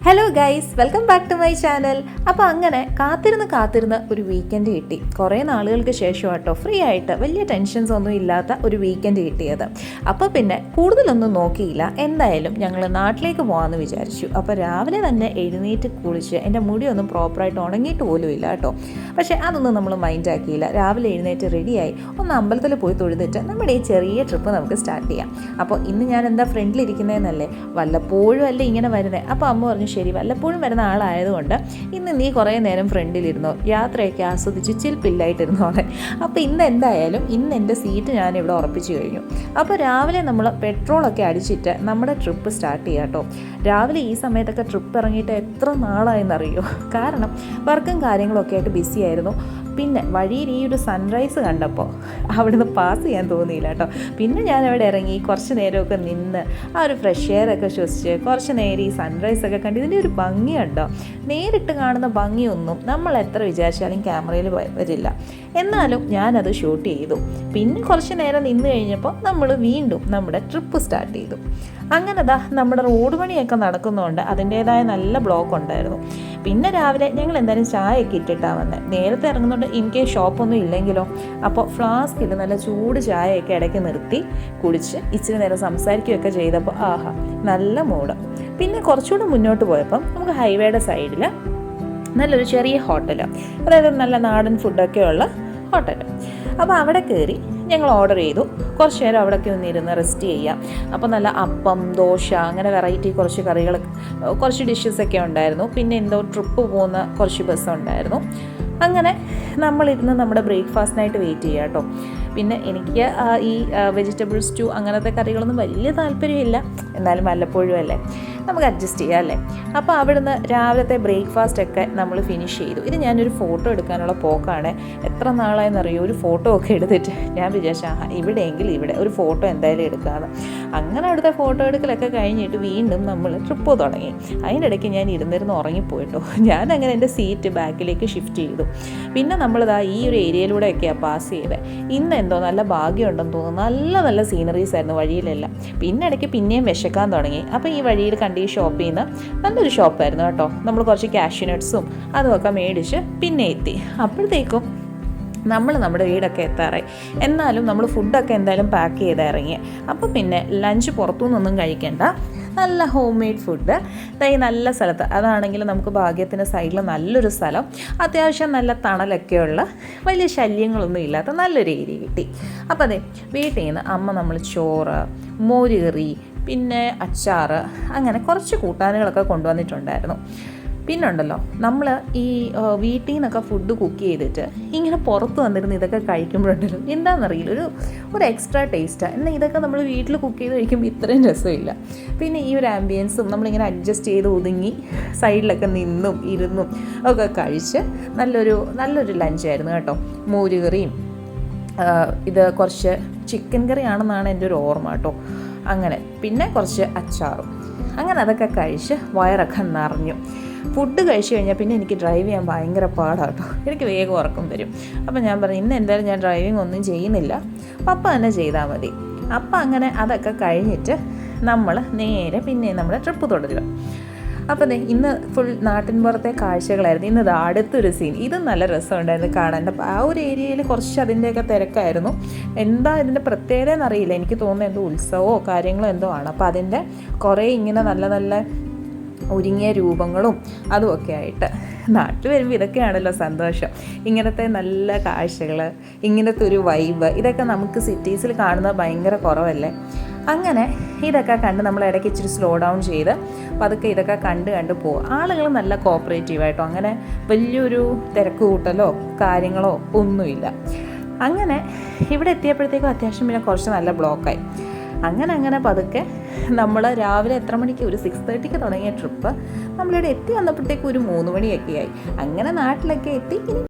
Hello guys welcome back to my channel അപ്പോൾ അങ്ങനെ കാത്തിരുന്ന് കാത്തിരുന്ന് ഒരു വീക്കെൻഡ് കിട്ടി. കുറേ നാളുകൾക്ക് ശേഷം കേട്ടോ ഫ്രീ ആയിട്ട് വലിയ ടെൻഷൻസ് ഒന്നും ഇല്ലാത്ത ഒരു വീക്കെൻഡ് കിട്ടിയത്. അപ്പോൾ പിന്നെ കൂടുതലൊന്നും നോക്കിയില്ല. എന്തായാലും ഞങ്ങൾ നാട്ടിലേക്ക് പോകാമെന്ന് വിചാരിച്ചു. അപ്പോൾ രാവിലെ തന്നെ എഴുന്നേറ്റ് കുളിച്ച് എന്റെ മുടിയൊന്നും പ്രോപ്പറായിട്ട് ഉണങ്ങിയിട്ട് പോലും ഇല്ല കേട്ടോ. പക്ഷേ അതൊന്നും നമ്മൾ മൈൻഡാക്കിയില്ല രാവിലെ എഴുന്നേറ്റ് റെഡിയായി ഒന്ന് അമ്പലത്തിൽ പോയി തൊഴുതിട്ട് നമ്മുടെ ഈ ചെറിയ ട്രിപ്പ് നമുക്ക് സ്റ്റാർട്ട് ചെയ്യാം. അപ്പോൾ ഇന്ന് ഞാൻ എന്താ ഫ്രണ്ടിലിരിക്കുന്നതെന്നല്ലേ വല്ലപ്പോഴും അല്ലേ ഇങ്ങനെ വരുന്നത് അപ്പോൾ അമ്മ ശരി വല്ലപ്പോഴും വരുന്ന ആളായതുകൊണ്ട് ഇന്ന് നീ കുറേ നേരം ഫ്രണ്ടിലിരുന്നോ? യാത്രയൊക്കെ ആസ്വദിച്ച് ചിൽപ്പില്ലായിട്ടിരുന്നോളെ അപ്പോൾ ഇന്ന് എന്തായാലും ഇന്ന് എന്റെ സീറ്റ് ഞാൻ ഇവിടെ ഉറപ്പിച്ചു കഴിഞ്ഞു. അപ്പോൾ രാവിലെ നമ്മൾ പെട്രോളൊക്കെ അടിച്ചിട്ട് നമ്മുടെ ട്രിപ്പ് സ്റ്റാർട്ട് ചെയ്യാം കേട്ടോ രാവിലെ ഈ സമയത്തൊക്കെ ട്രിപ്പ് ഇറങ്ങിയിട്ട് എത്ര നാളായെന്നറിയോ? കാരണം വർക്കും കാര്യങ്ങളൊക്കെ ആയിട്ട് ബിസി ആയിരുന്നു. പിന്നെ വഴിയിൽ ഈ ഒരു സൺറൈസ് കണ്ടപ്പോൾ അവിടുന്ന് പാസ് ചെയ്യാൻ തോന്നിയില്ല കേട്ടോ. പിന്നെ ഞാൻ അവിടെ ഇറങ്ങി കുറച്ച് നേരമൊക്കെ നിന്ന് ആ ഒരു ഫ്രഷ് എയർ ഒക്കെ ശ്വസിച്ച് കുറച്ച് നേരം ഈ സൺറൈസ് ഒക്കെ കണ്ട് ഇതിന്റെ ഒരു ഭംഗിയുണ്ടോ നേരിട്ട് കാണുന്ന ഭംഗിയൊന്നും നമ്മൾ എത്ര വിചാരിച്ചാലും ക്യാമറയിൽ വരില്ല. എന്നാലും ഞാനത് ഷൂട്ട് ചെയ്തു. പിന്നെ കുറച്ച് നേരം നിന്ന് കഴിഞ്ഞപ്പോൾ നമ്മൾ വീണ്ടും നമ്മുടെ ട്രിപ്പ് സ്റ്റാർട്ട് ചെയ്തു. അങ്ങനെ ദാ നമ്മുടെ റോഡ് പണിയൊക്കെ നടക്കുന്നതുകൊണ്ട് അതിന്റേതായ നല്ല ബ്ലോക്ക് ഉണ്ടായിരുന്നു. പിന്നെ രാവിലെ ഞങ്ങൾ എന്തായാലും ചായയൊക്കെ ഇട്ടിട്ടാണ് വന്നത് നേരത്തെ ഇറങ്ങുന്നുണ്ട് ഇൻ കേസ് ഷോപ്പൊന്നും ഇല്ലെങ്കിലോ? അപ്പോൾ ഫ്ലാസ്കിൽ നല്ല ചൂട് ചായയൊക്കെ ഇടയ്ക്ക് നിർത്തി കുടിച്ച് ഇച്ചിരി നേരം സംസാരിക്കുകയൊക്കെ ചെയ്തപ്പോൾ ആഹാ നല്ല മൂഡ്. പിന്നെ കുറച്ചുകൂടെ മുന്നോട്ട് പോയപ്പം നമുക്ക് ഹൈവേയുടെ സൈഡിൽ നല്ലൊരു ചെറിയ ഹോട്ടൽ അതായത് നല്ല നാടൻ ഫുഡൊക്കെ ഉള്ള ഹോട്ടൽ. അപ്പോൾ അവിടെ കയറി ഞങ്ങൾ ഓർഡർ ചെയ്തു. കുറച്ച് നേരം അവിടെയൊക്കെ ഒന്നിരുന്ന് റെസ്റ്റ് ചെയ്യാം. അപ്പോൾ നല്ല അപ്പം ദോശ അങ്ങനെ വെറൈറ്റി കുറച്ച് കറികൾ കുറച്ച് ഡിഷസ് ഒക്കെ ഉണ്ടായിരുന്നു. പിന്നെ എന്തോ ട്രിപ്പ് പോകുന്ന കുറച്ച് ബസ് ഉണ്ടായിരുന്നു അങ്ങനെ നമ്മളിരുന്ന് നമ്മുടെ ബ്രേക്ക്ഫാസ്റ്റിനായിട്ട് വെയിറ്റ് ചെയ്യുക കേട്ടോ. പിന്നെ എനിക്ക് ഈ വെജിറ്റബിൾ സ്റ്റൂ അങ്ങനത്തെ കറികളൊന്നും വലിയ താല്പര്യമില്ല. എന്നാലും വല്ലപ്പോഴും അല്ലേ? നമുക്ക് അഡ്ജസ്റ്റ് ചെയ്യാം അല്ലേ? അപ്പോൾ അവിടുന്ന് രാവിലത്തെ ബ്രേക്ക്ഫാസ്റ്റ് ഒക്കെ നമ്മൾ ഫിനിഷ് ചെയ്തു. ഇത് ഞാനൊരു ഫോട്ടോ എടുക്കാനുള്ള പോക്കാണ്. എത്ര നാളായെന്നറിയോ? ഒരു ഫോട്ടോ ഒക്കെ എടുത്തിട്ട് ഞാൻ വിചാരിച്ചു ആഹാ ഇവിടെയെങ്കിൽ ഇവിടെ ഒരു ഫോട്ടോ എന്തായാലും എടുക്കാമെന്ന് അങ്ങനെ അവിടുത്തെ ഫോട്ടോ എടുക്കലൊക്കെ കഴിഞ്ഞിട്ട് വീണ്ടും നമ്മൾ ട്രിപ്പ് തുടങ്ങി. അതിന്റെ ഇടയ്ക്ക് ഞാൻ ഇരുന്നിരുന്ന് ഉറങ്ങിപ്പോയിട്ടോ. ഞാൻ അങ്ങനെ എന്റെ സീറ്റ് ബാക്കിലേക്ക് ഷിഫ്റ്റ് ചെയ്തു. പിന്നെ നമ്മളിതാ ഈ ഒരു ഏരിയയിലൂടെയൊക്കെയാണ് പാസ് ചെയ്തത് ഇന്ന് എന്തോ നല്ല ഭാഗ്യമുണ്ടെന്ന് തോന്നുന്നു. നല്ല നല്ല സീനറീസ് ആയിരുന്നു വഴിയിലെല്ലാം. പിന്നെ ഇടയ്ക്ക് പിന്നെയും വിശക്കാൻ തുടങ്ങി. അപ്പോൾ ഈ വഴിയിൽ കണ്ട് ഈ ഷോപ്പിൽ നിന്ന് നല്ലൊരു ഷോപ്പായിരുന്നു കേട്ടോ. നമ്മൾ കുറച്ച് കാഷ്യൂനട്ട്സും അതുമൊക്കെ മേടിച്ച് പിന്നെ എത്തി. അപ്പോഴത്തേക്കും നമ്മൾ നമ്മുടെ വീടൊക്കെ എത്താറായി. എന്നാലും നമ്മൾ ഫുഡൊക്കെ എന്തായാലും പാക്ക് ചെയ്ത് ഇറങ്ങി. അപ്പോൾ പിന്നെ ലഞ്ച് പുറത്തുനിന്നൊന്നും കഴിക്കേണ്ട. നല്ല ഹോം മെയ്ഡ് ഫുഡ് ഈ നല്ല സ്ഥലത്ത്. അതാണെങ്കിൽ നമുക്ക് ഭാഗ്യത്തിന്റെ സൈഡിൽ നല്ലൊരു സ്ഥലം. അത്യാവശ്യം നല്ല തണലൊക്കെയുള്ള വലിയ ശല്യങ്ങളൊന്നും ഇല്ലാത്ത നല്ലൊരു ഏരിയ കിട്ടി. അപ്പോൾ അതെ വീട്ടിൽ നിന്ന് അമ്മ നമ്മൾ ചോറ് മോരുകറി പിന്നെ അച്ചാറ് അങ്ങനെ കുറച്ച് കൂട്ടാനുകളൊക്കെ കൊണ്ടുവന്നിട്ടുണ്ടായിരുന്നു. പിന്നുണ്ടല്ലോ നമ്മൾ ഈ വീട്ടിൽ നിന്നൊക്കെ ഫുഡ് കുക്ക് ചെയ്തിട്ട് ഇങ്ങനെ പുറത്ത് വന്നിരുന്ന് ഇതൊക്കെ കഴിക്കുമ്പോഴുണ്ടല്ലോ എന്താണെന്നറിയില്ല ഒരു ഒരു എക്സ്ട്രാ ടേസ്റ്റാണ് എന്നാൽ ഇതൊക്കെ നമ്മൾ വീട്ടിൽ കുക്ക് ചെയ്ത് കഴിക്കുമ്പോൾ ഇത്രയും രസമില്ല. പിന്നെ ഈ ഒരു ആംബിയൻസും നമ്മളിങ്ങനെ അഡ്ജസ്റ്റ് ചെയ്ത് ഒതുങ്ങി സൈഡിലൊക്കെ നിന്നും ഇരുന്നും ഒക്കെ കഴിച്ച് നല്ലൊരു നല്ലൊരു ലഞ്ചായിരുന്നു കേട്ടോ. മോരുകറിയും ഇത് കുറച്ച് ചിക്കൻ കറിയാണെന്നാണ് എന്റെ ഒരു ഓർമ്മ കേട്ടോ. അങ്ങനെ. പിന്നെ കുറച്ച് അച്ചാറും. അങ്ങനെ അതൊക്കെ കഴിച്ച് വയറൊക്കെ നിറഞ്ഞു. ഫുഡ് കഴിച്ചു കഴിഞ്ഞാൽ പിന്നെ എനിക്ക് ഡ്രൈവ് ചെയ്യാൻ ഭയങ്കര പാടാണ് കേട്ടോ. എനിക്ക് വേഗം ഉറക്കം വരും. അപ്പോൾ ഞാൻ പറഞ്ഞു ഇന്ന് എന്തായാലും ഞാൻ ഡ്രൈവിംഗ് ഒന്നും ചെയ്യുന്നില്ല. പപ്പ തന്നെ ചെയ്താൽ മതി. അപ്പം അങ്ങനെ അതൊക്കെ കഴിഞ്ഞിട്ട് നമ്മൾ നേരെ പിന്നെ നമ്മുടെ ട്രിപ്പ് തുടരുക. അപ്പോൾ ഇന്ന് ഫുൾ നാട്ടിൻപുറത്തെ കാഴ്ചകളായിരുന്നു. ഇന്ന് അടുത്തൊരു സീൻ ഇത് നല്ല രസമുണ്ടായിരുന്നു കാണാൻ. അപ്പോൾ ആ ഒരു ഏരിയയിൽ കുറച്ച് അതിന്റെയൊക്കെ തിരക്കായിരുന്നു. എന്താ ഇതിന്റെ പ്രത്യേകത എന്നറിയില്ല. എനിക്ക് തോന്നുന്നത് എന്തോ ഉത്സവമോ കാര്യങ്ങളോ എന്തോ ആണ്. അപ്പോൾ അതിന്റെ കുറേ ഇങ്ങനെ നല്ല നല്ല ഒരുങ്ങിയ രൂപങ്ങളും അതുമൊക്കെ ആയിട്ട്. നാട്ടിൽ വരുമ്പോൾ ഇതൊക്കെയാണല്ലോ സന്തോഷം. ഇങ്ങനത്തെ നല്ല കാഴ്ചകൾ ഇങ്ങനത്തെ ഒരു വൈബ് ഇതൊക്കെ നമുക്ക് സിറ്റീസിൽ കാണുന്നത് ഭയങ്കര കുറവല്ലേ? അങ്ങനെ ഇതൊക്കെ കണ്ട് നമ്മൾ ഇടയ്ക്ക് ഇച്ചിരി സ്ലോ ഡൗൺ ചെയ്ത് പതുക്കെ ഇതൊക്കെ കണ്ട് കണ്ട് പോകും ആളുകൾ നല്ല കോപ്പറേറ്റീവായിട്ടോ അങ്ങനെ വലിയൊരു തിരക്ക് കൂട്ടലോ കാര്യങ്ങളോ ഒന്നുമില്ല. അങ്ങനെ ഇവിടെ എത്തിയപ്പോഴത്തേക്കും അത്യാവശ്യം പിന്നെ കുറച്ച് നല്ല ബ്ലോക്കായി അങ്ങനെ അങ്ങനെ പതുക്കെ നമ്മൾ രാവിലെ എത്ര മണിക്ക് ഒരു സിക്സ് തേർട്ടിക്ക് തുടങ്ങിയ ട്രിപ്പ് നമ്മളിവിടെ എത്തി വന്നപ്പോഴത്തേക്കും ഒരു മൂന്ന് മണിയൊക്കെ ആയി. അങ്ങനെ നാട്ടിലൊക്കെ എത്തി ഇനി